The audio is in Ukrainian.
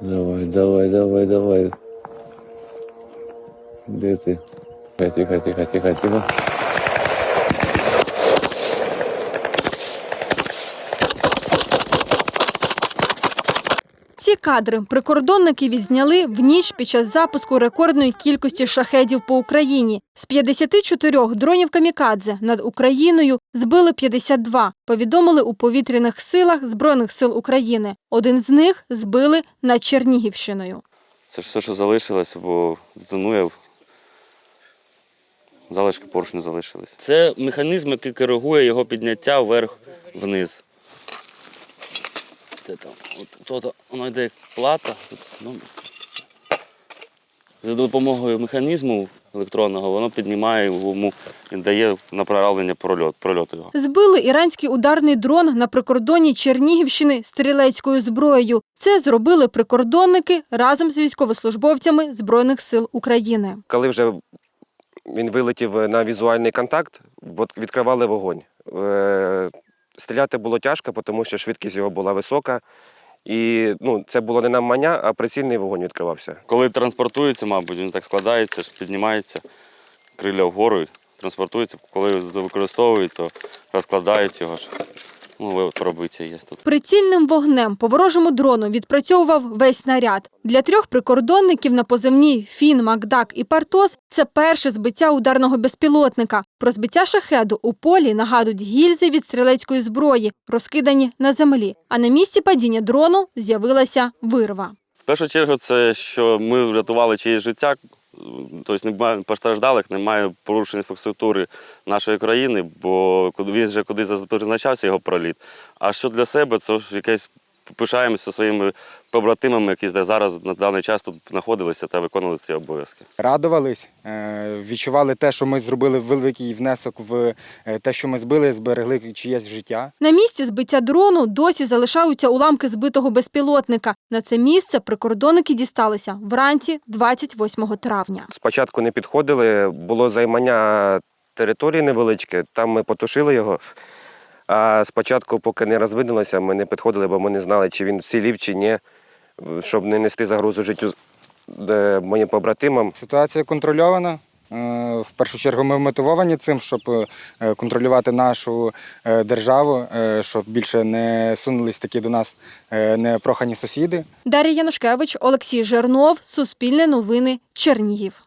Давай, давай, давай, давай. Де ти? Тихо, тихо, тихо, тихо, тихо. Ці кадри прикордонники відзняли в ніч під час запуску рекордної кількості шахедів по Україні. З 54 дронів камікадзе над Україною збили 52, повідомили у повітряних силах Збройних сил України. Один з них збили над Чернігівщиною. Це ж все, що залишилося, бо детонує. Залишки поршню залишились. Це механізм, який коригує його підняття вверх-вниз. Це там, от, тут воно йде як плата. Ну, за допомогою механізму електронного воно піднімає йому і дає направлення прольот, прольоту його. Збили іранський ударний дрон на прикордонні Чернігівщини стрілецькою зброєю. Це зробили прикордонники разом з військовослужбовцями Збройних сил України. Коли вже він вилетів на візуальний контакт, відкривали вогонь. Стріляти було тяжко, тому що швидкість його була висока. І ну, це було не навмання, а прицільний вогонь відкривався. Коли транспортується, мабуть, він так складається, піднімається, криля вгору, транспортується. Коли використовують, то розкладають його ж. Ну, пробиття є тут. Прицільним вогнем по ворожому дрону відпрацьовував весь снаряд. Для трьох прикордонників на поземні Фін, Макдак і Партос це перше збиття ударного безпілотника. Про збиття шахеду у полі нагадують гільзи від стрілецької зброї, розкидані на землі. А на місці падіння дрону з'явилася вирва. В першу чергу, це що ми врятували чиєсь життя, тобто немає постраждалих, немає порушень інфраструктури нашої країни, бо він вже кудись призначався його проліт. А що для себе, то ж якесь пишаємося своїми побратимами, які де зараз на даний час тут знаходилися та виконували ці обов'язки. радувались, е, відчували те, що ми зробили великий внесок в е, те, що ми збили, зберегли чиєсь життя. На місці збиття дрону досі залишаються уламки збитого безпілотника. На це місце прикордонники дісталися вранці 28 травня. Спочатку не підходили, було займання території невеличке, там ми потушили його. А спочатку, поки не розвидалося, ми не підходили, бо ми не знали, чи він вцілів, чи ні, щоб не нести загрозу життю е, моїм побратимам. Ситуація контрольована. Е, В першу чергу ми мотивовані цим, щоб е, контролювати нашу державу, щоб більше не сунулись такі до нас непрохані сусіди. Дар'я Янушкевич, Олексій Жернов, Суспільне новини, Чернігів.